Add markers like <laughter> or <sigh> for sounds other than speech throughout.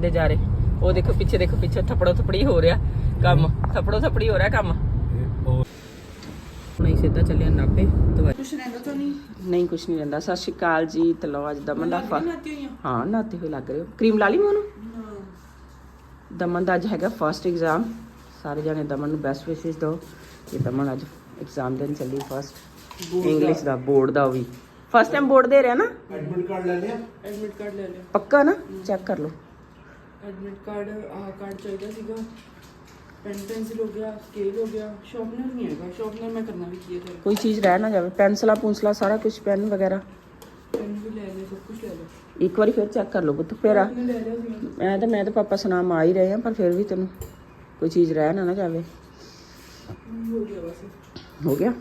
ਦੇ ਜਾ ਰਹੇ। ਉਹ ਦੇਖੋ ਪਿੱਛੇ ਦੇਖੋ ਪਿੱਛੇ ਥੱਪੜੋ ਥੱਪੜੀ ਹੋ ਰਿਹਾ ਕੰਮ। ਥੱਪੜੋ ਥੱਪੜੀ ਹੋ ਰਿਹਾ ਕੰਮ। ਹੁਣ ਅਸੀਂ ਸਿੱਧਾ ਚੱਲਿਆ ਨਾਪੇ ਦਵਾਈ ਕੁਛ ਰਹਿੰਦਾ ਤਾਂ ਨਹੀਂ? ਨਹੀਂ ਕੁਛ ਨਹੀਂ ਰਹਿੰਦਾ। ਸਤਿ ਸ਼੍ਰੀ ਅਕਾਲ ਜੀ। ਤੇ ਲਓ ਅੱਜ ਦਾ ਫਾ ਨਾਤੀ ਹੋਈਆਂ? ਹਾਂ ਨਾਤੇ ਹੋਏ ਲੱਗ ਰਹੇ। ਹੋ ਕਰੀਮ ਲਾ ਲਈ ਮੂੰਹ ਨੂੰ? ਦਮਨ ਦਾ ਅੱਜ ਹੈਗਾ ਫਰਸਟ ਐਗਜ਼ਾਮ ਸਾਰੇ ਜਾਣੇ ਦਮਨ ਨੂੰ ਬੈਸਟ ਵਿਸ਼ੇਸ ਦਿਓ ਕਿ ਦਮਨ ਅੱਜ ਐਗਜ਼ਾਮ ਦੇਣ ਚੱਲੀ ਫਰਸਟ ਇੰਗਲਿਸ਼ ਦਾ। ਬੋਰਡ ਦਾ ਉਹ ਵੀ। ਫਸਟ ਟਾਈਮ ਬੋਰਡ ਦੇ ਰਿਹਾ ਨਾ? ਐਡਮਿਟ ਕਾਰਡ ਲੈ ਲਿਆ? ਐਡਮਿਟ ਕਾਰਡ ਲੈ ਲਿਆ। ਪੱਕਾ ਨਾ? ਚੈੱਕ ਕਰ ਲਓ। ਐਡਮਿਟ ਕਾਰਡ ਆਹ ਕਾਰਡ ਚਾਹੀਦਾ ਸੀਗਾ। ਪੈਨ ਪੈਨਸਿਲ ਹੋ ਗਿਆ ਸਕੇਲ ਹੋ ਗਿਆ ਸ਼ਾਰਪਨਰ ਨਹੀਂ ਹੈਗਾ। ਸ਼ਾਰਪਨਰ ਮੈਂ ਕਰਨਾ ਵੀ ਕੀ ਹੈ ਕੋਈ ਚੀਜ਼ ਰਹਿ ਨਾ ਜਾਵੇ। ਪੈਨਸਲਾ ਪੁੰਸਲਾ ਸਾਰਾ ਕੁਝ ਪੈਨ ਵਗੈਰਾ। ਪੈਨ ਵੀ ਲੈ ਲਿਆ ਸਭ ਕੁਝ ਲੈ ਲਿਆ ਇੱਕ ਵਾਰੀ ਫਿਰ ਚੈੱਕ ਕਰ ਲਓ ਪੁੱਤ ਫਿਰ ਆ। ਮੈਂ ਤਾਂ ਮੈਂ ਤਾਂ ਪਾਪਾ ਸੁਨਾਮ ਆ ਹੀ ਰਹੇ ਆ ਪਰ ਫਿਰ ਵੀ ਤੈਨੂੰ ਕੋਈ ਚੀਜ਼ ਰਹਿ ਨਾ ਨਾ ਜਾਵੇ। ਹੋ ਗਿਆ ਬਸ। ਹੋ ਗਿਆ?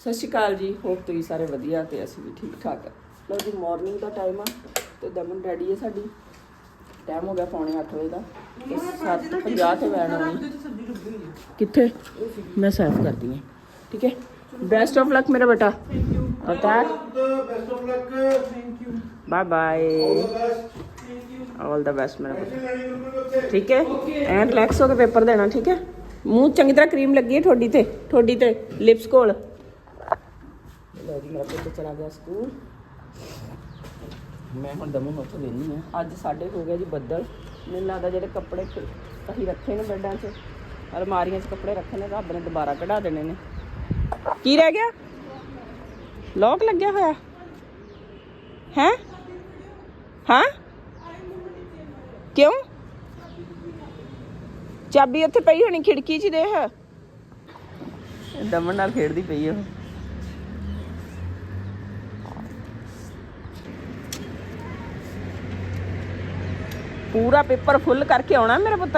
ਸਤਿ ਸ਼੍ਰੀ ਅਕਾਲ ਜੀ ਹੋਪ ਤੁਸੀਂ ਸਾਰੇ ਵਧੀਆ ਤੇ ਅਸੀਂ ਵੀ ਠੀਕ ਠਾਕ ਆ। ਲਓ ਜੀ ਮਾਰਨਿੰਗ ਦਾ ਟਾਈਮ ਆ ਤੇ ਦਮਨ ਰੈਡੀ ਹੈ ਸਾਡੀ। ਟਾਈਮ ਹੋ ਗਿਆ ਪੌਣੇ 8 ਵਜੇ ਦਾ। ਤੇ 7:50 ਤੇ ਵੈਨ ਆਉਣੀ। ਕਿੱਥੇ? ਮੈਂ ਸਾਫ਼ ਕਰਦੀ ਹਾਂ। ਠੀਕ ਹੈ? ਬੈਸਟ ਆਫ ਲੱਕ ਮੇਰਾ ਬੇਟਾ। Thank you Avtar best of luck thank you bye bye all the best ਮੇਰਾ ਬੇਟਾ। ਠੀਕ ਹੈ? ਐਂ ਰਿਲੈਕਸ ਹੋ ਕੇ ਪੇਪਰ ਦੇਣਾ ਠੀਕ ਹੈ? ਮੂੰਹ ਚੰਗੀ ਤਰ੍ਹਾਂ ਕਰੀਮ ਲੱਗੀ ਹੈ ਠੋਡੀ ਤੇ ਠੋਡੀ ਤੇ ਲਿਪਸ ਕੋਲ। ਲਓ ਜੀ ਮੇਰਾ ਪੁੱਤ ਚਲਾ ਗਿਆ ਸਕੂਲ। ਮੈਂ ਹੁਣ ਦਮੂ ਉੱਥੇ ਵੇਨੀ ਆ। ਅੱਜ ਸਾਡੇ ਹੋ ਗਿਆ ਜੀ ਬੱਦਲ। ਮੈਨੂੰ ਲੱਗਦਾ ਜਿਹੜੇ ਕੱਪੜੇ ਅਸੀਂ ਰੱਖੇ ਨੇ ਬੈੱਡਾਂ 'ਚ, ਅਲਮਾਰੀਆਂ 'ਚ ਕੱਪੜੇ ਰੱਖੇ ਨੇ, ਰੱਬ ਨੇ ਦੁਬਾਰਾ ਕਢਾ ਦੇਣੇ ਨੇ। ਕੀ ਰਹਿ ਗਿਆ? ਲੋਕ ਲੱਗਿਆ ਹੋਇਆ? ਹੈ? ਹਾਂ? ਕਿਉਂ? ਚਾਬੀ ਉੱਥੇ ਪਈ ਹੋਣੀ, ਖਿੜਕੀ 'ਚ ਹੀ ਦੇਖ। ਦਮਨ ਨਾਲ ਖੇਡਦੀ ਪਈ ਉਹ ਪੂਰਾ ਪੇਪਰ ਫੁੱਲ ਕਰਕੇ ਆਉਣਾ ਮੇਰਾ ਪੁੱਤ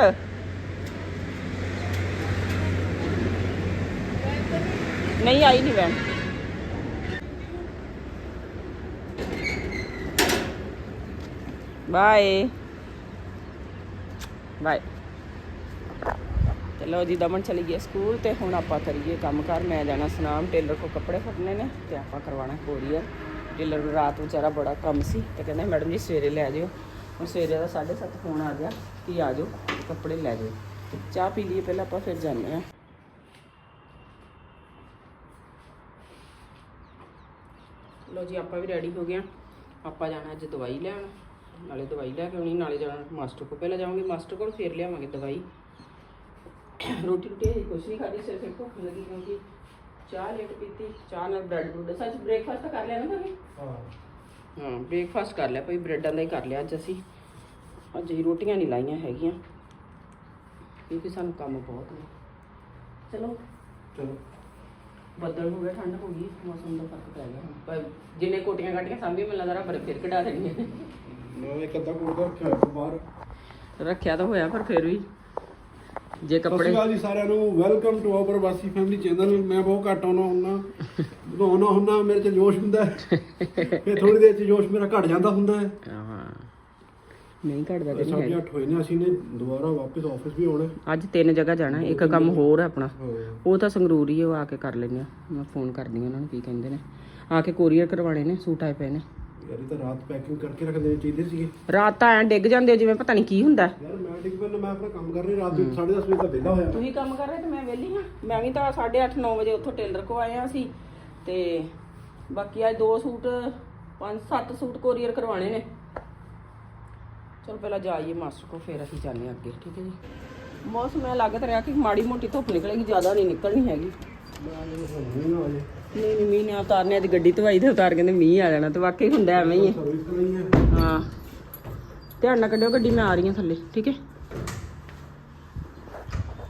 ਨਹੀਂ ਆਈ ਨਹੀਂ ਵੈਨ ਬਾਏ ਬਾਏ ਚਲੋ ਜੀ ਦਮਨ ਚਲੀ ਗਈ ਸਕੂਲ ਤੇ ਹੁਣ ਆਪਾਂ ਕਰੀਏ ਕੰਮ ਕਰ ਮੈਂ ਜਾਣਾ ਸਨਾਮ ਟੇਲਰ ਕੋ ਕੱਪੜੇ ਫੜਨੇ ਨੇ ਤੇ ਆਪਾਂ ਕਰਵਾਣਾ ਕੋਰੀਅਰ ਟੇਲਰ ਨੂੰ ਰਾਤ ਵਿਚਾਰਾ ਬੜਾ ਕੰਮ ਸੀ ਤੇ ਕਹਿੰਦਾ ਮੈਡਮ ਜੀ ਸਵੇਰੇ ਲੈ ਜਿਓ ਹੁਣ ਸਵੇਰੇ ਦਾ 7:30 ਫੋਨ ਆ ਗਿਆ ਕਿ ਆ ਜਾਓ, ਕੱਪੜੇ ਲੈ ਜਾਓ। ਚਾਹ ਪੀ ਲਈਏ, ਪਹਿਲਾਂ ਆਪਾਂ ਫਿਰ ਜਾਂਦੇ ਆ ਲੋ ਜੀ, ਆਪਾਂ ਵੀ ਰੈਡੀ ਹੋ ਗਏ ਆ ਆਪਾਂ ਜਾਣਾ ਅੱਜ ਦਵਾਈ ਲੈਣ, ਨਾਲੇ ਦਵਾਈ ਲੈ ਕੇ ਆਉਣੀ, ਨਾਲੇ ਜਾਣਾ ਮਾਸਟਰ ਕੋਲ। ਪਹਿਲਾਂ ਜਾਵਾਂਗੇ ਮਾਸਟਰ ਕੋਲ, ਫਿਰ ਲਿਆਵਾਂਗੇ ਦਵਾਈ। ਰੋਟੀ ਰੋਟੀ ਹਜੇ ਕੁਛ ਨਹੀਂ ਖਾਦੀ ਸਿਰਫ ਇੱਕ ਭੁੱਖ ਲੱਗੀ ਕਿਉਂਕਿ ਚਾਹ ਲੇਟ ਪੀਤੀ, ਚਾਹ ਨਾਲ ਬ੍ਰੈਡ ਬਰੂਡ ਸੱਚ ਬ੍ਰੇਕਫਾਸਟ ਤਾਂ ਕਰ ਲਿਆ ਨਾ ਤੁਸੀਂ? ਹਾਂ। ਹਾਂ ਬ੍ਰੇਕਫਾਸਟ ਕਰ ਲਿਆ ਭਾਈ ਬ੍ਰੈਡਾਂ ਦਾ ਹੀ ਕਰ ਲਿਆ ਅੱਜ ਅਸੀਂ। ਅੱਜ ਹੀ ਰੋਟੀਆਂ ਨਹੀਂ ਲਾਈਆਂ ਹੈਗੀਆਂ ਕਿਉਂਕਿ ਸਾਨੂੰ ਕੰਮ ਬਹੁਤ ਨੇ। ਚਲੋ। ਚਲੋ। ਬੱਦਲ ਹੋ ਗਿਆ ਠੰਡ ਹੋ ਗਈ ਮੌਸਮ ਦਾ ਫ਼ਰਕ ਪੈ ਗਿਆ। ਪਰ ਜਿੰਨੇ ਕੋਟੀਆਂ ਕਾਟੀਆਂ ਸਾਂਭੀ ਮੈਨੂੰ ਲੱਗਦਾ ਰੱਬ ਫਿਰ ਕਢਾ ਦੇਣੀਆਂ ਮੈਂ ਇੱਕ ਅੱਧਾ ਕੁੜਦਾ ਰੱਖਿਆ ਬਾਹਰ। ਰੱਖਿਆ ਤਾਂ ਹੋਇਆ ਪਰ ਫਿਰ ਵੀ। ਜੇ ਸਤਿ ਸ਼੍ਰੀ ਕੱਪੜੇ ਅਕਾਲ ਜੀ ਸਾਰਿਆਂ ਨੂੰ। ਵੈਲਕਮ ਟੂ ਆਵਰ ਵਾਸੀ ਫੈਮਿਲੀ ਚੈਨਲ ਮੈਂ ਬਹੁਤ ਘੱਟ ਆਉਣਾ ਹੁੰਨਾ ਜਦੋਂ ਆਉਣਾ ਹੁੰਨਾ ਮੇਰੇ ਚ ਜੋਸ਼ ਹੁੰਦਾ ਹੈ। ਫਿਰ ਥੋੜੀ ਦੇਰ ਚ ਜੋਸ਼ ਮੇਰਾ ਘਟ ਜਾਂਦਾ ਹੁੰਦਾ ਹੈ। ਹਾਂ। ਨਹੀਂ ਘਟਦਾ ਤੇ ਨਹੀਂ ਹੈਗਾ। ਅੱਠ ਹੋਏ ਨੇ ਅਸੀਂ ਨੇ ਦੁਬਾਰਾ ਵਾਪਸ ਆਫਿਸ ਵੀ ਆਉਣਾ ਹੈ। ਅੱਜ ਤਿੰਨ ਜਗ੍ਹਾ ਜਾਣਾ ਇੱਕ ਕੰਮ ਹੋਰ ਹੈ ਆਪਣਾ। ਹਾਂ ਉਹ ਤਾਂ ਸੰਗਰੂਰ ਹੀ ਹੈ, ਉਹ ਆ ਕੇ ਕਰ ਲੈਂਦੇ ਆ। ਮੈਂ ਫੋਨ ਕਰਦੀ ਹਾਂ ਉਹਨਾਂ ਨੂੰ ਕੀ ਕਹਿੰਦੇ ਨੇ। ਆ ਕੇ ਕੋਰੀਅਰ ਕਰਵਾਣੇ ਨੇ ਸੂਟ ਆਏ ਪਏ ਨੇ। ਯਾਰ ਇਹ ਤਾਂ ਰਾਤ ਪੈਕਿੰਗ ਕਰਕੇ ਰੱਖ ਦੇਣੀ ਚਾਹੀਦੀ ਸੀਗੀ। ਰਾਤ ਤਾਂ ਐਂ ਡਿੱਗ ਜਾਂਦੇ ਜਿਵੇਂ ਪਤਾ ਨਹੀਂ ਕੀ ਹੁੰਦਾ। ਯਾਰ ਮੈਂ ਡਿੱਗ ਪੈਣਾ ਮੈਂ ਆਪਣਾ ਕੰਮ ਕਰ ਰਹੀ ਰਾਤ ਦੇ 10:30 ਵਜੇ ਤੱਕ ਵਿਹਲਾ ਹੋਇਆ। ਤੁਸੀਂ ਕੰਮ ਕਰ ਰਹੇ ਤੇ ਮੈਂ ਵਿਹਲੀ ਹਾਂ। ਮੈਂ ਵੀ ਤਾਂ 8:30 9 ਵਜੇ ਉੱਥੋਂ ਟੇਲਰ ਕੋ ਆਏ ਆ ਸੀ ਤੇ ਬਾਕੀ ਅੱਜ ਦੋ ਸੂਟ ਪੰਜ ਸੱਤ ਸੂਟ ਕੋਰੀਅਰ ਕਰਵਾਣੇ ਨੇ। ਚਲ ਪਹਿਲਾਂ ਜਾਈਏ ਮਾਸਟਰ ਕੋ ਫਿਰ ਅਸੀਂ ਜਾਂਦੇ ਹਾਂ ਅੱਗੇ ਠੀਕ ਹੈ ਜੀ। ਮੌਸਮ ਐ ਲੱਗ ਤਾਂ ਰਿਹਾ ਕਿ ਮਾੜੀ ਮੋਟੀ ਧੁੱਪ ਨਿਕਲੇਗੀ ਜ਼ਿਆਦਾ ਨਹੀਂ ਨਿਕਲਣੀ ਹੈਗੀ। ਮੈਂ ਨਹੀਂ ਆ ਜੇ ਨਹੀਂ ਨਹੀਂ, ਮੀਂਹ ਨੇ ਉਤਾਰਨੇ ਦੀ ਗੱਡੀ ਧਵਾਈ ਤੇ ਉਤਾਰ ਕਹਿੰਦੇ ਮੀਂਹ ਆ ਜਾਣਾ ਤੇ ਵਾਕਈ ਹੁੰਦਾ ਐਵੇਂ ਹੀ ਹੈ ਹਾਂ। ਧਿਆਨ ਨਾਲ ਕੱਢਿਓ ਗੱਡੀ, ਮੈਂ ਆ ਰਹੀ ਹਾਂ ਥੱਲੇ, ਠੀਕ ਹੈ?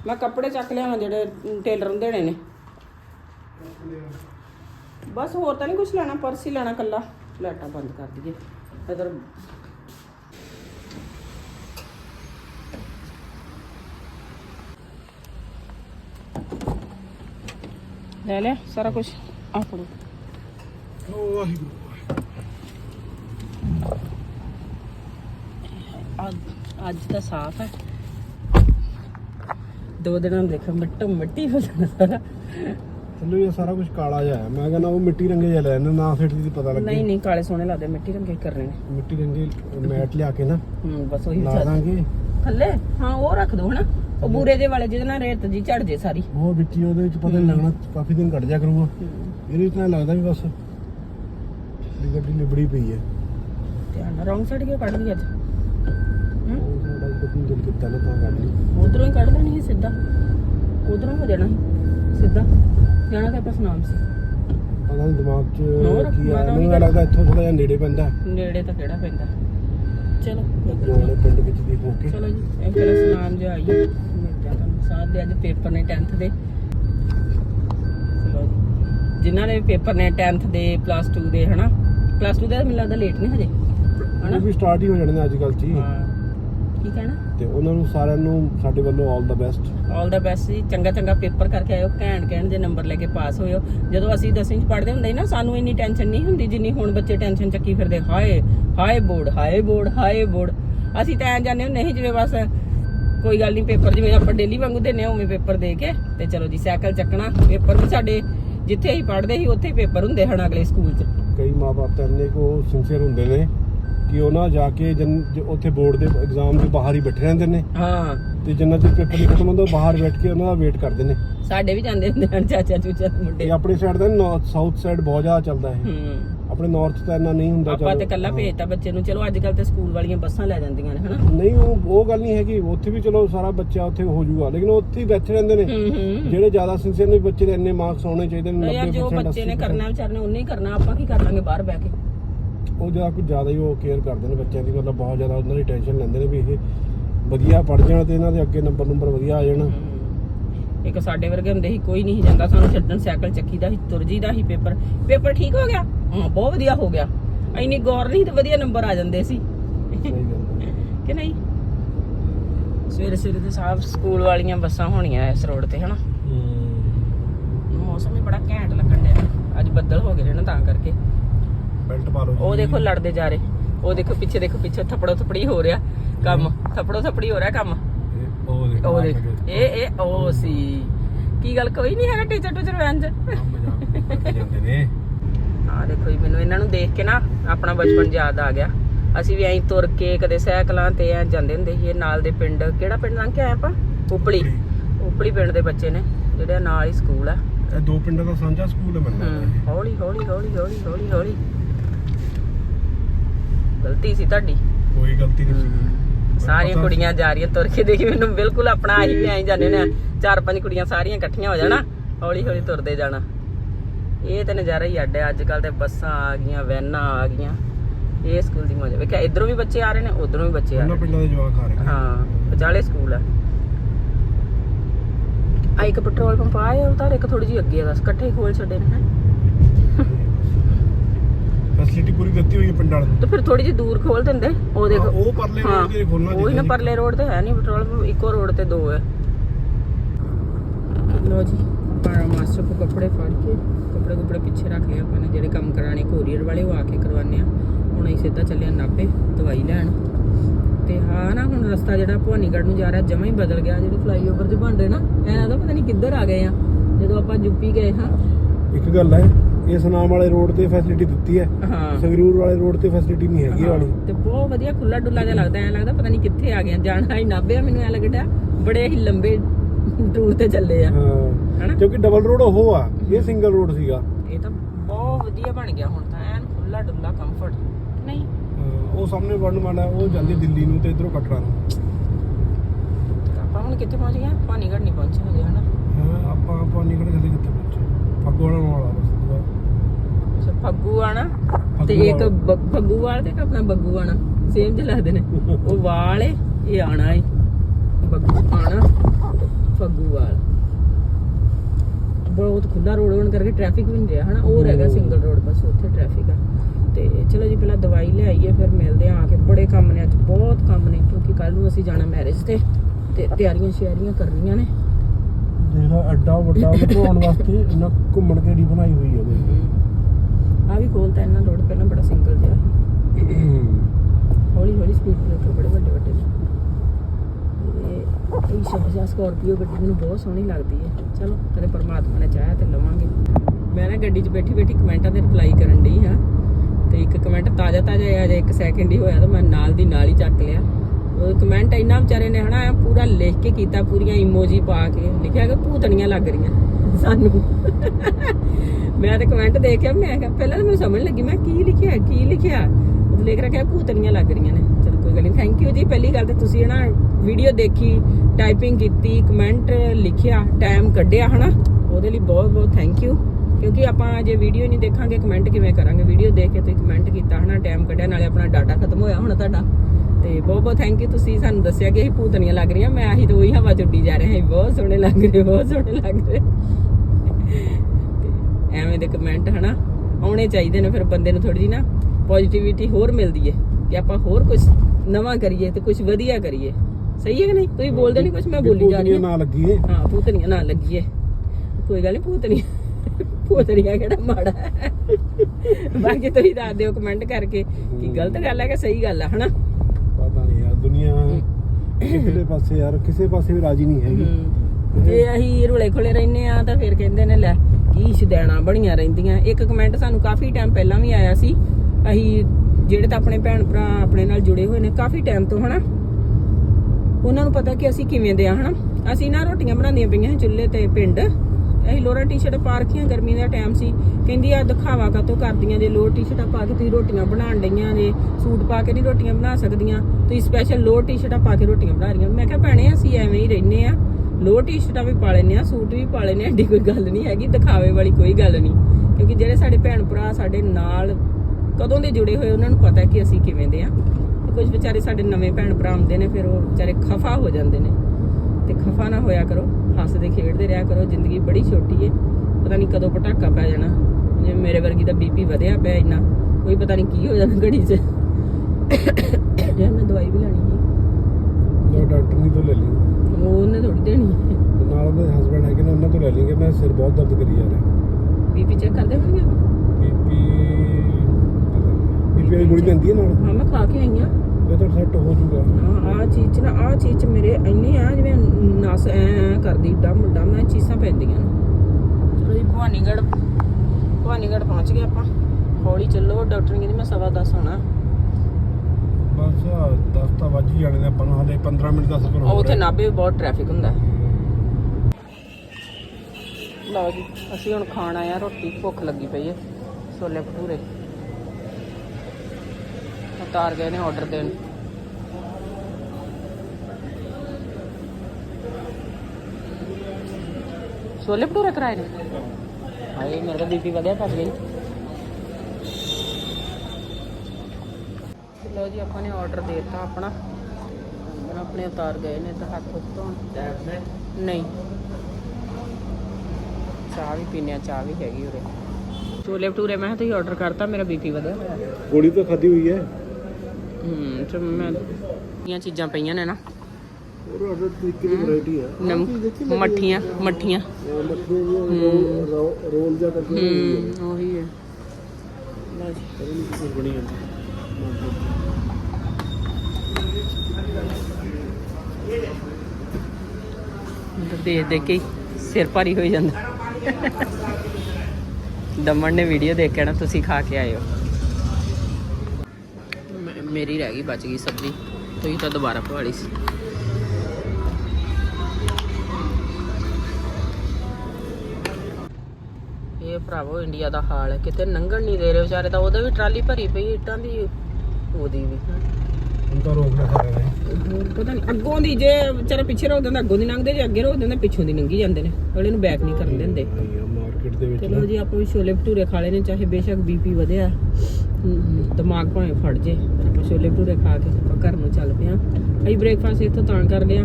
ਮੈਂ ਕੱਪੜੇ ਚੱਕ ਲਿਆਵਾਂ ਜਿਹੜੇ ਟੇਲਰ ਨੂੰ ਦੇਣੇ ਨੇ। ਬਸ ਹੋਰ ਤਾਂ ਨਹੀਂ ਕੁਝ ਲੈਣਾ, ਪਰਸ ਹੀ ਲੈਣਾ ਕੱਲਾ ਲਾਈਟਾਂ ਬੰਦ ਕਰ ਦਈਏ। ਇਧਰ ਲੈ ਲਿਆ ਸਾਰਾ ਕੁਝ ਆ ਫੜੋ ਓ ਵਾਹਿਗੁਰੂ ਅੱਜ ਅੱਜ ਤਾਂ ਸਾਫ਼ ਹੈ। ਦੋ ਦਿਨਾਂ ਨੂੰ ਦੇਖੋ ਮਿੱਟੋ ਮਿੱਟੀ ਹੋ ਜਾਣਾ ਸਾਰਾ। ਥੱਲੇ ਇਹ ਸਾਰਾ ਕੁਝ ਕਾਲਾ ਜਿਹਾ ਹੈ। ਮੈਂ ਕਹਿੰਦਾ ਉਹ ਮਿੱਟੀ ਰੰਗੇ ਜਿਹਾ ਲੈ ਲੈਣਾ ਨਾ ਸਿੱਟ ਦੀ ਪਤਾ ਲੱਗੇ। ਨਹੀਂ ਨਹੀਂ ਕਾਲੇ ਸੋਹਣੇ ਲੱਗਦੇ ਮਿੱਟੀ ਰੰਗੇ ਕਰਨੇ ਨੇ। ਮਿੱਟੀ ਰੰਗੇ ਮੈਟ ਲਿਆ ਕੇ ਨਾ ਹੂੰ ਬਸ ਉਹੀ ਲਾ ਚੱਲ। ਦਾਂਗੇ। ਥੱਲੇ? ਹਾਂ ਉਹ ਰੱਖ ਦੋ ਹਨਾ। ਉਹ ਬੂਰੇ ਦੇ ਵਾਲੇ ਜਿਹਦੇ ਨਾਲ ਰੇਤ ਜੀ ਝੜ ਜੇ ਸਾਰੀ। ਉਹ ਵਿੱਚ ਉਹਦੇ ਵਿੱਚ ਪਤਾ ਨਹੀਂ ਲੱਗਣਾ ਕਾਫੀ ਦਿਨ ਕੱਢ ਜਾ ਕਰੂਗਾ। ਵਿੱਚ ਤਾਂ ਲੱਗਦਾ ਵੀ ਬਸ ਵੀ ਗੱਡੀ ਲਿਬੜੀ ਪਈ ਹੈ। ਧਿਆਨ ਨਾਲ ਰੌਂਗ ਸਾਈਡ ਕਿਉਂ ਕੱਢ ਲਈ ਅੱਜ? ਉਹ ਸਾਡਾ ਇੱਕ ਦਿਨ ਦਿਲ ਕੀਤਾ ਨਾ ਤਾਂ ਕੱਢ ਲਈ। ਉਧਰੋਂ ਹੀ ਕੱਢ ਦੇਣੀ ਸੀ ਸਿੱਧਾ। ਉਧਰੋਂ ਹੋ ਜਾਣਾ ਸੀ ਸਿੱਧਾ। ਜਾਣਾ ਤਾਂ ਆਪਾਂ ਸੁਨਾਮ ਸੀ। ਪਤਾ ਨਹੀਂ ਦਿਮਾਗ 'ਚ ਹੋਰ, ਕੀ ਆ ਮੈਨੂੰ ਉਹੀ ਐਂ ਲੱਗਦਾ ਇੱਥੋਂ ਥੋੜਾ ਜਿਹਾ ਨੇੜੇ ਪੈਂਦਾ। ਨੇੜੇ ਤਾਂ ਕਿਹੜਾ ਪੈਂਦਾ। ਚਲੋ ਜੋੜੇ ਪਿੰਡ ਵਿੱਚ ਦੀ ਹੋ ਕੇ। ਚਲੋ ਜੀ ਇਹ ਫਿਰ ਸੁਨਾਮ ਜਿਹਾ ਆਈਏ। ਮਿਲਦੇ ਆ ਤੁਹਾਨੂੰ ਸਾਥ ਦੇ ਅੱਜ ਪੇਪਰ ਨੇ 10th ਦੇ। ਜੀ ਜਿਨ੍ਹਾਂ ਦੇ ਪੇਪਰ ਨੇ 10th ਦੇ ਪਲੱਸ 2 ਦੇ ਹਨਾ? ਪਲੱਸ 2 ਦੇ ਮੈਨੂੰ ਲੱਗਦਾ ਲੇਟ ਨਹੀਂ ਹਜੇ ਹਨਾ? ਉਹ ਵੀ ਸਟਾਰਟ ਹੀ ਹੋ ਜਾਣੇ ਨੇ ਅੱਜ ਕੱਲ੍ਹ ਹਾਂ। ਕੀ ਕਹਿਣਾ? ਤੇ ਉਹਨਾਂ ਨੂੰ ਸਾਰਿਆਂ ਨੂੰ ਸਾਡੇ ਵੱਲੋਂ ਆਲ ਦਾ ਬੈਸਟ ਆਲ ਦਾ ਬੈਸਟ ਜੀ। ਚੰਗਾ ਚੰਗਾ ਪੇਪਰ ਕਰਕੇ ਆਇਓ ਘੈਂਟ ਕਹਿਣ ਦੇ ਨੰਬਰ ਲੈ ਕੇ ਪਾਸ ਹੋਇਓ। ਜਦੋਂ ਅਸੀਂ 10ਵੀਂ ਚ ਪੜ੍ਹਦੇ ਹੁੰਦੇ ਸੀ ਨਾ ਸਾਨੂੰ ਇੰਨੀ ਟੈਨਸ਼ਨ ਨਹੀਂ ਹੁੰਦੀ ਜਿੰਨੀ ਹੁਣ ਬੱਚੇ ਟੈਨਸ਼ਨ ਚੱਕੀ ਫਿਰਦੇ ਹਾਏ ਹਾਏ ਬੋਰਡ ਹਾਏ ਬੋਰਡ ਹਾਏ ਬੋਰਡ। ਅਸੀਂ ਤਾਂ ਐਂ ਜਾਂਦੇ ਹੁੰਦੇ ਸੀ ਜਿਵੇਂ ਬਸ ਕੋਈ ਗੱਲ ਨਹੀਂ ਪੇਪਰ ਜਿਵੇਂ ਆਪਾਂ ਡੇਲੀ ਵਾਂਗੂ ਦਿੰਨੇ ਆ ਉਵੇਂ ਪੇਪਰ ਦੇ ਕੇ ਤੇ ਚਲੋ ਜੀ ਸਾਈਕਲ ਚੱਕਣਾ ਪੇਪਰ ਵੀ ਸਾਡੇ ਜਿੱਥੇ ਅਸੀਂ ਪੜ੍ਹਦੇ ਸੀ ਉੱਥੇ ਹੀ ਪੇਪਰ ਹੁੰਦੇ ਹਨ ਅਗਲੇ ਸਕੂਲ 'ਚ। ਕਈ ਮਾਪੇ ਤਾਂ ਇੰਨੇ ਕੋ ਸਿੰਸੀਅਰ ਹੁੰਦੇ ਨੇ ਕਿ ਉਹ ਨਾ ਜਾ ਕੇ ਜਨ ਜ- ਉੱਥੇ ਬੋਰਡ ਦੇ ਐਗਜ਼ਾਮ ਦੇ ਬਾਹਰ ਹੀ ਬੈਠੇ ਰਹਿੰਦੇ ਨੇ। ਹਾਂ। ਤੇ ਜਿੰਨਾ ਚਿਰ ਪੇਪਰ ਨਹੀਂ ਖਤਮ ਹੁੰਦਾ ਉਹ ਬਾਹਰ ਬੈਠ ਕੇ ਉਹਨਾਂ ਦਾ ਵੇਟ ਕਰਦੇ ਨੇ। ਸਾਡੇ ਵੀ ਜਾਂਦੇ ਹੁੰਦੇ ਹਨ ਚਾਚਾ ਚੂਚਾ ਦੇ ਮੁੰਡੇ। ਇਹ ਆਪਣੀ ਸਾਈਡ ਦਾ ਨਾਰਥ ਸਾਊਥ ਸਾਈਡ ਬਹੁਤ ਜ਼ਿਆਦਾ ਚੱਲਦਾ ਹੈ ਹੂੰ। ਆਪਣੇ ਨਾਰਥ ਤਾਂ ਇੰਨਾ ਨਹੀਂ ਹੁੰਦਾ ਆਪਾਂ ਤੇ। ਕੱਲਾ ਭੇਜਤਾ ਬੱਚੇ ਨੂੰ ਚਲੋ ਅੱਜ ਕੱਲ ਤੇ ਸਕੂਲ ਵਾਲੀਆਂ ਬੱਸਾਂ ਲੈ ਜਾਂਦੀਆਂ ਨੇ ਹਨਾ? ਨਹੀਂ ਉਹ ਉਹ ਗੱਲ ਨਹੀਂ ਹੈਗੀ। ਉੱਥੇ ਵੀ ਚਲੋ ਸਾਰਾ ਬੱਚਾ ਉੱਥੇ ਹੋ ਜਾਊਗਾ। ਲੇਕਿਨ ਉੱਥੇ ਹੀ ਬੈਠੇ ਰਹਿੰਦੇ ਨੇ। ਜਿਹੜੇ ਜ਼ਿਆਦਾ ਸਿੰਸੀਅਰ ਨੇ ਬੱਚੇ ਦੇ ਇੰਨੇ ਮਾਰਕਸ ਆਉਣੇ ਚਾਹੀਦੇ ਨੇ ਯਾਰ ਜੋ 90% ਬੱਚੇ ਨੇ 80% ਕਰਨਾ ਵਿਚਾਰ ਨੇ ਉਹਨੇ ਹੀ ਕਰਨਾ ਆਪਾਂ ਕੀ ਕਰ ਲਾਂਗੇ ਬਾਹਰ ਬਹਿ ਕੇ? ਉਹ ਜ਼ਿਆਦਾ ਕੁਝ ਜ਼ਿਆਦਾ ਹੀ ਉਹ ਕੇਅਰ ਕਰਦੇ ਨੇ ਬੱਚਿਆਂ ਦੀ ਮਤਲਬ ਬਹੁਤ ਜ਼ਿਆਦਾ ਉਹਨਾਂ ਦੀ ਟੈਨਸ਼ਨ ਲੈਂਦੇ ਨੇ ਵੀ ਇਹ ਵਧੀਆ ਪੜ ਜਾਣ ਤੇ ਇਹਨਾਂ ਦੇ ਅੱਗੇ ਨੰਬਰ ਨੰਬਰ ਵਧੀਆ ਆ ਜਾਣ। ਇੱਕ ਸਾਡੇ ਵਰਗੇ ਹੁੰਦੇ ਸੀ ਕੋਈ ਨਹੀਂ ਜਾਂਦਾ ਸਾਨੂੰ ਛੱਡਣ ਸਾਈਕਲ ਚੱਕੀ ਦਾ ਸੀ ਤੁਰ ਜੀ ਦਾ ਸੀ ਪੇਪਰ। ਪੇਪਰ ਠੀਕ ਹੋ ਗਿਆ? ਹਾਂ ਬਹੁਤ ਵਧੀਆ ਹੋ ਗਿਆ। ਇੰਨੀ ਗੌਰ ਨਹੀਂ ਤੇ ਵਧੀਆ ਨੰਬਰ ਆ ਜਾਂਦੇ ਸੀ। ਹੈ। ਕਿ ਨਹੀਂ? ਸਵੇਰੇ ਸਵੇਰੇ ਤੇ ਸਾਹਿਬ ਸਕੂਲ ਵਾਲੀਆਂ ਬੱਸਾਂ ਹੋਣੀਆਂ ਇਸ ਰੋਡ ਤੇ ਹਨਾ? ਮੌਸਮ ਵੀ ਬੜਾ ਘੈਂਟ ਲੱਗਣ ਡਿਆ। ਅੱਜ ਬੱਦਲ ਹੋ ਗਏ ਨੇ ਤਾਂ ਕਰਕੇ। ਬੈਲਟ ਪਾ ਲਓ ਉਹ ਦੇਖੋ ਲੜਦੇ ਜਾ ਰਹੇ। ਉਹ ਦੇਖੋ ਪਿੱਛੇ ਦੇਖੋ ਪਿੱਛੇ ਥੱਪੜੋ ਥੱਪੜੀ ਹੋ ਰਿਹਾ ਕੰਮ। ਥੱਪੜੋ ਥੱਪੜੀ ਹੋ ਰਿਹਾ ਕੰਮ। ਉਹ ਦੇਖੋ। ਇਹ ਇਹ ਉਹ ਸੀ। ਕੀ ਗੱਲ ਕੋਈ ਨਹੀਂ ਹੈਗਾ ਟੀਚਰ ਟੀਚਰ ਵੈਨ ਚ। ਜਾਂਦੇ ਨੇ। ਆ ਦੇਖੋ ਜੀ ਮੈਨੂੰ ਇਹਨਾਂ ਨੂੰ ਦੇਖ ਕੇ ਨਾ ਆਪਣਾ ਬਚਪਨ ਯਾਦ ਆ ਗਿਆ। ਅਸੀਂ ਵੀ ਐਂ ਤੁਰ ਕੇ ਕਦੇ ਸਾਈਕਲਾਂ ਤੇ ਐ ਜਾਂਦੇ ਹੁੰਦੇ ਸੀ ਇਹ ਨਾਲ ਦੇ ਪਿੰਡ। ਕਿਹੜਾ ਪਿੰਡ ਲੰਘ ਕੇ ਆਏ ਆਪਾਂ? ਉਪਲੀ। ਉਪਲੀ। ਪਿੰਡ ਦੇ ਬੱਚੇ ਨੇ ਜਿਹੜੇ ਨਾਲ ਹੀ ਸਕੂਲ ਆ। ਇਹ ਦੋ ਪਿੰਡਾਂ ਦਾ ਸਾਂਝਾ ਸਕੂਲ ਹੈ ਮੈਨੂੰ ਹੌਲੀ ਹੌਲੀ ਹੌਲੀ ਹੌਲੀ ਹੌਲੀ ਹੌਲੀ। ਗਲਤੀ ਸੀ ਤੁਹਾਡੀ। ਕੋਈ ਗਲਤੀ ਨਹੀਂ ਸੀ। ਸਾਰੀਆਂ ਕੁੜੀਆਂ ਜਾ ਰਹੀਆਂ ਤੁਰ ਕੇ ਦੇਖੀ ਮੈਨੂੰ ਬਿਲਕੁਲ ਆਪਣਾ ਆਹੀ ਵੀ ਐਂ ਜਾਂਦੇ ਨੇ। ਚਾਰ ਪੰਜ ਕੁੜੀਆਂ ਸਾਰੀਆਂ ਇਕੱਠੀਆਂ ਹੋ ਜਾਣਾ ਹੌਲੀ ਹੌਲੀ ਤੁਰਦੇ ਜਾਣਾ। ਇਹ ਤੇ ਨਜ਼ਾਰਾ ਹੀ ਅੱਡ ਹੈ ਅੱਜ ਕੱਲ ਤੇ ਬੱਸਾਂ ਆ ਗਈਆਂ ਵੈਨਾਂ ਆ ਗਈਆਂ। ਇਹ ਸਕੂਲ ਦੀ ਮੌਜ ਵੇਖਿਆ ਇਧਰੋਂ ਵੀ ਬੱਚੇ ਆ ਰਹੇ ਨੇ ਉਧਰੋਂ ਵੀ ਬੱਚੇ ਆ ਰਹੇ ਨੇ। ਪਿੰਡਾਂ ਦੇ ਜਵਾਕ ਆ ਰਹੇ ਨੇ। ਹਾਂ ਵਿਚਾਲੇ ਸਕੂਲ ਆ। ਆ ਇੱਕ ਪੈਟਰੋਲ ਪੰਪ ਆਇਆ ਉਤਾਰ ਇੱਕ ਥੋੜੀ ਜਿਹੀ ਅੱਗੇ ਆ ਬਸ ਇਕੱਠੇ ਖੋਲ ਛੱਡੇ ਨੇ ਹੈਂ। ਫੈਸਿਲਿਟੀ ਪੂਰੀ ਦਿੱਤੀ ਹੋਈ ਹੈ ਪਿੰਡਾਂ ਵਾਲਿਆਂ ਤੇ ਫਿਰ ਥੋੜੀ ਜਿਹੀ ਦੂਰ ਖੋਲ ਦਿੰਦੇ। ਉਹ ਨੂੰ ਦੇਖੋ। ਉਹ ਪਰਲੇ ਹਾਂ, ਰੋਡ ਤੇ ਖੋਲਣਾ ਉਹੀ ਨਾ ਪਰਲੇ ਰੋਡ ਤੇ ਹੈ ਨਹੀਂ ਪੈਟਰੋਲ ਪੰਪ ਇੱਕੋ ਰੋਡ ਤੇ ਦੋ ਹੈ। ਲੋ ਜੀ ਆਪਾਂ ਮਾਸਟਰ ਕੋ ਕੱਪੜੇ ਫੜ ਕੇ ਕੱਪੜੇ ਕੁਪੜੇ ਪਿੱਛੇ ਰੱਖ ਲਿਆ ਆਪਾਂ ਨੇ ਜਿਹੜੇ ਕੰਮ ਕਰਾਣੇ ਕੋਰੀਅਰ ਵਾਲੇ ਉਹ ਆ ਕੇ ਕਰਵਾਨੇ ਆ ਹੁਣ ਅਸੀਂ ਸਿੱਧਾ ਚੱਲੇ ਆ ਨਾਪੇ ਦਵਾਈ ਲੈਣ। ਤੇ ਹਾਂ ਨਾ ਹੁਣ ਰਸਤਾ ਜਿਹੜਾ ਭਵਾਨੀਗੜ੍ਹ ਨੂੰ ਜਾ ਰਿਹਾ ਜਮਾ ਹੀ ਬਦਲ ਗਿਆ। ਜਿਹੜੇ ਫਲਾਈਓਵਰ 'ਚ ਬਣ ਰਹੇ ਨਾ ਐ ਲੱਗਦਾ ਪਤਾ ਨਹੀਂ ਕਿੱਧਰ ਆ ਗਏ ਆ। ਜਦੋਂ ਆਪਾਂ ਯੂਪੀ ਗਏ ਹਾਂ। ਇੱਕ ਗੱਲ ਹੈ ਇਸ ਨਾਮ ਵਾਲੇ ਰੋਡ ਤੇ ਫੈਸਿਲਿਟੀ ਦਿੱਤੀ ਹੈ। ਹਾਂ। ਸੰਗਰੂਰ ਵਾਲੇ ਰੋਡ ਤੇ ਫੈਸਿਲਿਟੀ ਨਹੀਂ ਹੈਗੀ ਇਹ ਵਾਲੀ। ਤੇ ਬਹੁਤ ਵਧੀਆ ਖੁੱਲਾ ਡੁੱਲਾ ਜਿਹਾ ਲੱਗਦਾ ਐ ਲੱਗਦਾ ਪਤਾ ਨਹੀਂ ਕਿੱਥੇ ਆ ਗਏ ਆ ਜਾਣਾ ਹੀ ਨਾਭੇ ਆ ਮੈਨੂੰ ਐ ਲੱਗਦਾ ਬੜੇ ਹੀ ਲੰਬੇ ਟੂਰ ਤੇ ਚੱਲੇ ਆ। ਹਾਂ ਹਨਾ? ਕਿਉਂਕਿ ਡਬਲ ਰੋਡ ਉਹ ਆ ਇਹ ਸਿੰਗਲ ਰੋਡ ਸੀਗਾ। ਇਹ ਤਾਂ ਬਹੁਤ ਵਧੀਆ ਬਣ ਗਿਆ ਹੁਣ ਤਾਂ ਐਨ ਖੁੱਲਾ ਡੁੱਲਾ ਕੰਫਰਟ ਨਹੀਂ। ਹਾਂ, ਉਹ ਸਾਹਮਣੇ ਵੜਨ ਵਾਲਾ ਉਹ ਜਾਂਦੀ ਦਿੱਲੀ ਨੂੰ ਤੇ ਇਧਰੋਂ ਕਟੜਾ ਨੂੰ। ਆਪਾਂ ਹੁਣ ਕਿੱਥੇ ਪਹੁੰਚ ਗਏ? ਪਾਣੀਗੜ ਨਹੀਂ ਪਹੁੰਚੇ ਹਜੇ ਹਨਾ? ਹਾਂ ਆਪਾਂ ਆਪਾਂ ਨਿਕਲ ਚੱਲੇ ਕਿੱਥੇ ਪਹੁੰਚੇ? ਫਗਵਾੜਾ ਨੂੰ ਵਾਲਾ ਬਸ। ਦੁਬਾਰਾ। ਅੱਛਾ ਫੱਗੂ ਆਣਾ ਤੇ ਇੱਕ ਬ- ਫੱਗੂ ਵਾਲ ਤੇ ਇੱਕ ਆਪਣਾ ਬੱਗੂ ਆਣਾ ਸੇਮ ਜਿਹਾ ਲੱਗਦੇ ਨੇ। ਉਹ ਵਾਲ ਏ ਇਹ ਆਣਾ ਏ। ਬੱਗੂ ਆਣਾ ਫੱਗੂ ਵਾਲ ਬਹੁਤ ਖੁੱਲਾ ਰੋਡ ਹੋਣ ਕਰਕੇ ਟ੍ਰੈਫਿਕ ਵੀ ਨਹੀਂ ਰਿਹਾ ਹਨਾ? ਉਹ ਰਹਿ ਗਿਆ ਸਿੰਗਲ ਰੋਡ ਬਸ ਉੱਥੇ ਟ੍ਰੈਫਿਕ ਆ। ਤੇ ਚਲੋ ਜੀ ਪਹਿਲਾਂ ਦਵਾਈ ਲੈ ਆਈਏ ਫਿਰ ਮਿਲਦੇ ਆ ਆ ਕੇ। ਬੜੇ ਕੰਮ ਨੇ ਅੱਜ ਬਹੁਤ ਕੰਮ ਨੇ ਕਿਉਂਕਿ ਕੱਲ ਨੂੰ ਅਸੀਂ ਜਾਣਾ ਮੈਰਿਜ ਤੇ ਤੇ ਤਿਆਰੀਆਂ ਸ਼ਿਆਰੀਆਂ ਕਰਨੀਆਂ ਨੇ। ਜਿਹੜਾ ਅੱਡਾ ਵੱਡਾ <coughs> ਵਧਾਉਣ ਵਾਸਤੇ ਇਹਨਾਂ ਘੁੰਮਣ ਘੇੜੀ ਬਣਾਈ ਹੋਈ ਹੈ ਆ ਵੀ ਖੋਲਤਾ ਇਹਨਾਂ ਰੋਡ ਪਹਿਲਾਂ ਬੜਾ ਸਿੰਗਲ ਜਿਹਾ। ਹੌਲੀ ਹੌਲੀ ਸਪੀਡ ਬ੍ਰੇਕਰ ਬੜੇ ਵੱਡੇ ਵੱਡੇ ਨੇ। ਇਹ ਅੱਛਾ ਸਕਾਰਪੀਓ ਗੱਡੀ ਮੈਨੂੰ ਬਹੁਤ ਸੋਹਣੀ ਲੱਗਦੀ ਹੈ। ਚਲੋ, ਕਦੇ ਪਰਮਾਤਮਾ ਨੇ ਚਾਹਿਆ ਤੇ ਲਵਾਂਗੇ। ਮੈਂ ਨਾ ਗੱਡੀ 'ਚ ਬੈਠੀ ਬੈਠੀ ਕਮੈਂਟਾਂ ਦੇ ਰਿਪਲਾਈ ਕਰਨ ਡਈ ਹਾਂ। ਤੇ ਇੱਕ ਕਮੈਂਟ ਤਾਜ਼ਾ ਤਾਜ਼ਾ ਆਇਆ ਜੇ ਇੱਕ ਸੈਕਿੰਡ ਹੀ ਹੋਇਆ ਤਾਂ ਮੈਂ ਨਾਲ ਦੀ ਨਾਲ ਹੀ ਚੱਕ ਲਿਆ। ਉਹ ਕਮੈਂਟ ਇੰਨਾ ਵਿਚਾਰੇ ਨੇ ਹਨਾ, ਐਂ ਪੂਰਾ ਲਿਖ ਕੇ ਕੀਤਾ, ਪੂਰੀਆਂ ਇਮੋਜੀ ਪਾ ਕੇ। ਲਿਖਿਆ ਕਿ ਭੂਤਣੀਆਂ ਲੱਗ ਰਹੀਆਂ। ਸਾਨੂੰ। ਮੈਂ ਤੇ ਕਮੈਂਟ ਦੇਖਿਆ ਮੈਂ ਕਿਹਾ, ਪਹਿਲਾਂ ਤਾਂ ਮੈਨੂੰ ਸਮਝ ਲੱਗੀ, ਮੈਂ ਕੀ ਲਿਖਿਆ ਕੀ ਲਿਖਿਆ? ਉਹ ਲਿਖ ਰੱਖਿਆ ਭੂਤਣੀਆਂ ਲੱਗ ਰਹੀਆਂ ਨੇ। ਚਲ ਕੋਈ ਗੱਲ ਨਹੀਂ ਥੈਂਕ ਯੂ ਜੀ। ਪਹਿਲੀ ਗੱਲ ਤੇ ਤੁਸੀਂ ਹਨਾ ਵੀਡੀਓ ਦੇਖੀ ਟਾਈਪਿੰਗ ਕੀਤੀ ਕਮੈਂਟ ਲਿਖਿਆ ਟਾਈਮ ਕੱਢਿਆ, ਹਨਾ? ਉਹਦੇ ਲਈ ਬਹੁਤ ਬਹੁਤ ਥੈਂਕ ਯੂ ਕਿਉਂਕਿ ਆਪਾਂ ਜੇ ਵੀਡੀਓ ਨਹੀਂ ਦੇਖਾਂਗੇ ਕਮੈਂਟ ਕਿਵੇਂ ਕਰਾਂਗੇ? ਵੀਡੀਓ ਦੇਖ ਕੇ ਤੁਸੀਂ ਕਮੈਂਟ ਕੀਤਾ, ਹਨਾ? ਟਾਈਮ ਕੱਢਿਆ, ਨਾਲੇ ਆਪਣਾ ਡਾਟਾ ਖਤਮ ਹੋਇਆ ਹੁਣ ਤੁਹਾਡਾ। ਤੇ ਬਹੁਤ ਬਹੁਤ ਥੈਂਕ ਯੂ ਤੁਸੀਂ ਸਾਨੂੰ ਦੱਸਿਆ ਕਿ ਇਹ ਭੂਤਣੀਆਂ ਲੱਗ ਰਹੀਆਂ। ਮੈਂ ਆਹੀ ਤਾਂ ਉਹੀ ਹਵਾ ਚ ਉੱਡੀ ਜਾ ਰਹੇ ਹਾਂ ਬਹੁਤ ਸੋਹਣੇ ਲੱਗ ਰਹੇ, ਬਹੁਤ ਸੋਹਣੇ ਲੱਗ ਰਹੇ। ਐਵੇਂ ਦੇ ਕਮੈਂਟ ਹਨਾ ਆਉਣੇ ਚਾਹੀਦੇ ਨੇ ਫਿਰ ਬੰਦੇ ਨੂੰ ਥੋੜੀ ਜੀ ਨਾ ਪੋਜ਼ਿਟਿਵਿਟੀ ਹੋਰ ਮਿਲਦੀ ਹੈ ਕਿ ਆਪਾਂ ਹੋਰ ਕੁਝ ਨਵਾਂ ਕਰੀਏ ਤੇ ਕੁਝ ਵਧੀਆ ਕਰੀਏ। ਸਹੀ ਹੈ ਕਿ ਨਹੀਂ? ਤੁਸੀਂ ਬੋਲਦੇ ਨਹੀਂ ਕੁਝ ਮੈਂ ਬੋਲੀ ਜਾ ਰਹੀ ਹਾਂ। ਨਾ ਲੱਗੀ ਏ। ਹਾਂ ਭੂਤਨੀਆਂ ਨਾ ਲੱਗੀਏ ਕੋਈ ਗੱਲ ਨਹੀਂ ਭੂਤਨੀਆਂ ਭੂਤਨੀਆਂ ਕਿਹੜਾ ਮਾੜਾ ਬਾਕੀ ਤੁਸੀਂ ਦੱਸ ਦਿਓ ਕਮੈਂਟ ਕਰਕੇ ਕਿ ਗਲਤ ਗੱਲ ਹੈ ਕਿ ਸਹੀ ਗੱਲ ਹੈ ਹਨਾ? ਪਤਾ ਨਹੀਂ ਯਾਰ ਦੁਨੀਆ ਕਿਹੜੇ ਪਾਸੇ ਯਾਰ ਕਿਸੇ ਪਾਸੇ ਵੀ ਰਾਜੀ ਨਹੀਂ ਹੈਗੀ। ਜੇ ਅਸੀਂ ਰੁਲੇ ਖੋਲੇ ਰਹਿੰਦੇ ਆ ਤਾਂ ਫਿਰ ਕਹਿੰਦੇ ਨੇ ਲੈ ਕੀ ਸ਼ਦੈਣਾ ਬਣੀਆਂ ਰਹਿੰਦੀਆਂ। ਇੱਕ ਕਮੈਂਟ ਸਾਨੂੰ ਕਾਫੀ ਟਾਈਮ ਪਹਿਲਾਂ ਵੀ ਆਇਆ ਸੀ। ਅਸੀਂ ਜਿਹੜੇ ਤਾਂ ਆਪਣੇ ਭੈਣ ਭਰਾ ਆਪਣੇ ਨਾਲ ਜੁੜੇ ਹੋਏ ਨੇ, ਕਾਫੀ ਟਾਈਮ ਤੋਂ, ਹਨਾ? ਉਹਨਾਂ ਨੂੰ ਪਤਾ ਕਿ ਅਸੀਂ ਕਿਵੇਂ ਦੇ ਆ, ਹਨਾ? ਅਸੀਂ ਨਾ ਰੋਟੀਆਂ ਬਣਾਉਂਦੀਆਂ ਪਈਆਂ ਚੁੱਲ੍ਹੇ ਤੇ ਪਿੰਡ। ਅਸੀਂ ਲੋਰਾ ਟੀ-ਸ਼ਰਟ ਪਾ ਰੱਖੀਆਂ ਗਰਮੀ ਦਾ ਟਾਈਮ ਸੀ। ਕਹਿੰਦੀ ਆ ਦਿਖਾਵਾ ਕਾਤੋਂ ਕਰਦੀਆਂ ਜੇ? ਲੋਰ ਟੀ-ਸ਼ਰਟਾਂ ਪਾ ਕੇ ਤੁਸੀਂ ਰੋਟੀਆਂ ਬਣਾਉਣ ਡਈਆਂ ਜੇ? ਸੂਟ ਪਾ ਕੇ ਨਹੀਂ ਰੋਟੀਆਂ ਬਣਾ ਸਕਦੀਆਂ। ਤੁਸੀਂ ਸਪੈਸ਼ਲ ਲੋਰ ਟੀ-ਸ਼ਰਟਾਂ ਪਾ ਕੇ ਰੋਟੀਆਂ ਬਣਾ ਰਹੀਆਂ ਮੈਂ ਕਿਹਾ, ਭੈਣੇ, ਅਸੀਂ ਐਵੇਂ ਹੀ ਰਹਿੰਦੇ ਆ। ਲੋਰ ਟੀ-ਸ਼ਰਟਾਂ ਵੀ ਪਾ ਲੈਂਦੇ ਆ ਸੂਟ ਵੀ ਪਾ ਲੈਂਦੇ ਆ ਏਡੀ ਕੋਈ ਗੱਲ ਨਹੀਂ ਹੈਗੀ, ਦਿਖਾਵੇ ਵਾਲੀ ਕੋਈ ਗੱਲ ਨਹੀਂ। ਕਿਉਂਕਿ ਜਿਹੜੇ ਸਾਡੇ ਭੈਣ ਭਰਾ ਸਾਡੇ ਨਾਲ ਕਦੋਂ ਦੇ ਜੁੜੇ ਹੋਏ, ਉਹਨਾਂ ਨੂੰ ਪਤਾ ਕਿ ਅਸੀਂ ਕਿਵੇਂ ਦੇ ਆ ਕੁਝ ਵਿਚਾਰੇ ਸਾਡੇ ਨਵੇਂ ਭੈਣ ਭਰਾ ਹੁੰਦੇ ਨੇ, ਫਿਰ ਉਹ ਵਿਚਾਰੇ ਖਫਾ ਹੋ ਜਾਂਦੇ ਨੇ। ਤੇ ਖਫਾ ਨਾ ਹੋਇਆ ਕਰੋ, ਹੱਸਦੇ ਖੇਡਦੇ ਰਿਹਾ ਕਰੋ, ਜ਼ਿੰਦਗੀ ਬੜੀ ਛੋਟੀ ਏ। ਪਤਾ ਨਹੀਂ ਕਦੋਂ ਪਟਾਕਾ ਪੈ ਜਾਣਾ। ਜਿਵੇਂ ਮੇਰੇ ਵਰਗੀ ਦਾ ਬੀਪੀ ਵਧਿਆ ਪਿਆ ਇੰਨਾ, ਕੋਈ ਪਤਾ ਨਹੀਂ ਕੀ ਹੋ ਜਾਣਾ ਘੜੀ 'ਚ। ਯਾਰ <coughs> ਮੈਂ ਦਵਾਈ ਵੀ ਲੈਣੀ ਉਹ ਡਾਕਟਰ ਨਹੀਂ ਤੋਂ ਲੈ ਲਈ। ਉਹ ਉਹਨੇ ਥੋੜੀ ਦੇਣੀ ਤੇ ਨਾਲ ਉਹਦੇ ਹਸਬੰਡ ਹੈਗੇ ਨੇ ਉਹਨਾਂ ਤੋਂ ਲੈ ਲਈਏ ਮੈਂ ਸਿਰ ਬਹੁਤ ਦਰਦ ਕਰੀ ਜਾ ਰਿਹਾ। ਬੀਪੀ ਚੈੱਕ ਕਰਦੇ ਹੋਣਗੇ ਬੀਪੀ ਬੀਪੀ ਵਾਲੀ ਗੋਲੀ ਪੈਂਦੀ ਹੈ ਨਾਲ? ਹਾਂ ਮੈਂ ਖਾ ਕੇ ਆਈ ਆ ਇਹ ਤਾਂ ਸੈੱਟ ਹੋ ਜਾਊਗਾ ਆ ਚੀਜ਼ 'ਚ ਨਾ ਆ ਚੀਜ਼ 'ਚ ਮੇਰੇ ਇੰਨੇ ਆ ਜਿਵੇਂ ਨਸ ਐ ਕਰਦੀ ਡਮ ਡਮ ਐ ਚੀਜ਼ਾਂ ਪੈਂਦੀਆਂ ਨੇ। ਚਲੋ ਜੀ ਭਵਾਨੀਗੜ੍ਹ ਭਵਾਨੀਗੜ੍ਹ ਪਹੁੰਚ ਗਏ ਆਪਾਂ। ਹੌਲੀ ਚੱਲੋ ਡਾਕਟਰ ਨੇ ਕਹਿੰਦੀ ਮੈਂ ਸਵਾ ਦਸ ਹੋਣਾ। ਬਸ 10 ਤਾਂ ਵੱਜ ਹੀ ਜਾਣੇ ਨੇ ਆਪਾਂ ਨੂੰ ਹਾਲੇ 15 ਮਿੰਟ ਦਾ ਸਫ਼ਰ ਉਹ ਹੋ ਉੱਥੇ ਨਾਭੇ ਵੀ ਬਹੁਤ ਟ੍ਰੈਫਿਕ ਹੁੰਦਾ। ਹੈ। ਲਓ ਜੀ ਅਸੀਂ ਹੁਣ ਖਾਣ ਆਏ ਆ ਰੋਟੀ ਭੁੱਖ ਲੱਗੀ ਪਈ ਹੈ ਛੋਲੇ ਭਟੂਰੇ। ਉਤਾਰ ਗਏ ਨੇ ਆਰਡਰ ਦੇਣ। ਛੋਲੇ ਭਟੂਰੇ ਕਰਾਏ ਨੇ? ਹਾਏ ਮੇਰੇ ਤਾਂ ਬੀਪੀ ਵਧਿਆ ਭੱਜ ਗਈ। ਲਓ ਜੀ ਆਪਾਂ ਨੇ ਆਰਡਰ ਦੇ ਦਿੱਤਾ ਆਪਣਾ। ਆਪਣੇ ਉਤਾਰ ਗਏ ਨੇ ਤਾਂ ਹੱਥ ਧੋਣ। ਨਹੀਂ। ਚਾਹ ਵੀ ਪੀਨੇ ਆ ਚਾਹ ਵੀ ਹੈਗੀ ਉਰੇ। ਛੋਲੇ ਭਟੂਰੇ ਮੈਂ ਕਿਹਾ ਤੁਸੀਂ ਆਰਡਰ ਕਰਤਾ ਮੇਰਾ ਬੀਪੀ ਵਧਿਆ ਹੋਇਆ। ਗੋਲੀ ਤਾਂ ਖਾਦੀ ਹੋਈ ਹੈ। ਹੂੰ ਤੇ ਮੈਂ ਇਹ ਚੀਜ਼ਾਂ ਪਈਆਂ ਨੇ ਨਾ। ਉਹ ਆਰਡਰ ਤਰੀਕੇ ਦੀ ਵੈਰਾਈਟੀ ਹੈ ਨਮ- ਮੱਠੀਆਂ ਮੱਠੀਆਂ। ਰੋਲ ਜਾ ਕਰਕੇ ਹੂੰ ਉਹੀ ਹੈ। ਬਣੀ ਜਾਂਦੀ ਦੇਖ ਦੇਖ ਕੇ ਸਿਰ ਭਾਰੀ ਹੋਈ ਜਾਂਦਾ। ਦਮਨ ਨੇ ਵੀਡੀਓ ਦੇਖ ਕੇ ਨਾ, ਤੁਸੀਂ ਖਾ ਕੇ ਆਇਓ ਮੇਰੀ ਰਹਿ ਗਈ, ਬਚ ਗਈ ਸਬਜ਼ੀ। ਤੁਸੀਂ ਤਾਂ ਦੁਬਾਰਾ ਪਵਾ ਲਈ ਸੀ। ਇਹ ਭਰਾਵੋ, ਇੰਡੀਆ ਦਾ ਹਾਲ ਹੈ। ਕਿਤੇ ਲੰਘਣ ਨਹੀਂ ਦੇ ਰਹੇ ਵਿਚਾਰੇ ਤਾਂ ਉਹਦੇ ਵੀ ਟਰਾਲੀ ਭਰੀ ਪਈ ਇੱਟਾਂ ਦੀ। ਉਹਦੀ ਵੀ। ਹੁਣ ਤਾਂ ਰੋਕ ਲਿਆ ਸਾਰਿਆਂ ਨੇ ਹੋਰ ਪਤਾ ਨਹੀਂ ਅੱਗੋਂ ਦੀ ਜੇ ਵਿਚਾਰੇ ਪਿੱਛੇ ਰੋਕ ਦਿੰਦਾ ਅੱਗੋਂ ਦੀ ਲੰਘਦੇ ਜੇ ਅੱਗੇ ਰੋਕ ਦਿੰਦਾ ਪਿੱਛੋਂ ਦੀ ਲੰਘੀ ਜਾਂਦੇ ਨੇ। ਅਗਲੇ ਨੂੰ ਬੈਕ ਨਹੀਂ ਕਰਨ ਦਿੰਦੇ। ਮਾਰਕੀਟ ਦੇ ਵਿੱਚ ਚਲੋ ਜੀ ਆਪਾਂ ਵੀ ਛੋਲੇ ਭਟੂਰੇ ਖਾ ਨੇ ਚਾਹੇ ਬੇਸ਼ੱਕ ਬੀਪੀ ਵਧਿਆ ਦਿਮਾਗ ਭਾਵੇਂ ਫੜ ਜੇ। ਪਰ ਆਪਾਂ ਛੋਲੇ ਭਟੂਰੇ ਖਾ ਕੇ ਆਪਾਂ ਘਰ ਨੂੰ ਚੱਲ ਪਿਆ ਅਸੀਂ ਬ੍ਰੇਕਫਾਸਟ ਇੱਥੋਂ ਤਾਂ ਕਰ ਲਿਆ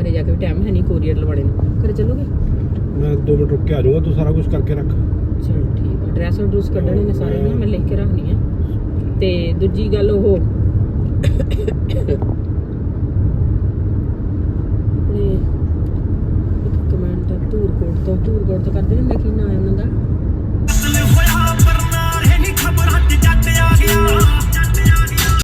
ਘਰੇ ਜਾ ਕੇ ਵੀ ਟਾਈਮ ਹੈ ਨਹੀਂ ਕੋਰੀਅਰ ਲਵਾਣੇ ਨੂੰ। ਘਰੇ ਚੱਲੋਗੇ? ਮੈਂ 2 ਮਿੰਟ ਰੁਕ ਕੇ ਆ ਜਾਊਂਗਾ ਤੂੰ ਸਾਰਾ ਕੁਝ ਕਰਕੇ ਰੱਖ। ਚਲੋ ਠੀਕ ਹੈ ਡਰੈਸ ਡਰੂਸ ਕੱਢਣੇ ਨੇ ਸਾਰੇ ਨੇ ਮੈਂ ਲਿਖ ਕੇ ਰੱਖਣੀ ਆ ਤੇ ਦੂਜੀ ਗੱਲ ਉਹ ਆਪਣੇ ਕਮੈਂਟ ਧੂਰਕੋਟ ਤੋਂ ਧੂਰਕੋਟ ਤੋਂ ਕਰਦੇ ਨੇ ਲੇਕਿਨ ਆਇਆ ਉਹਨਾਂ ਦਾ?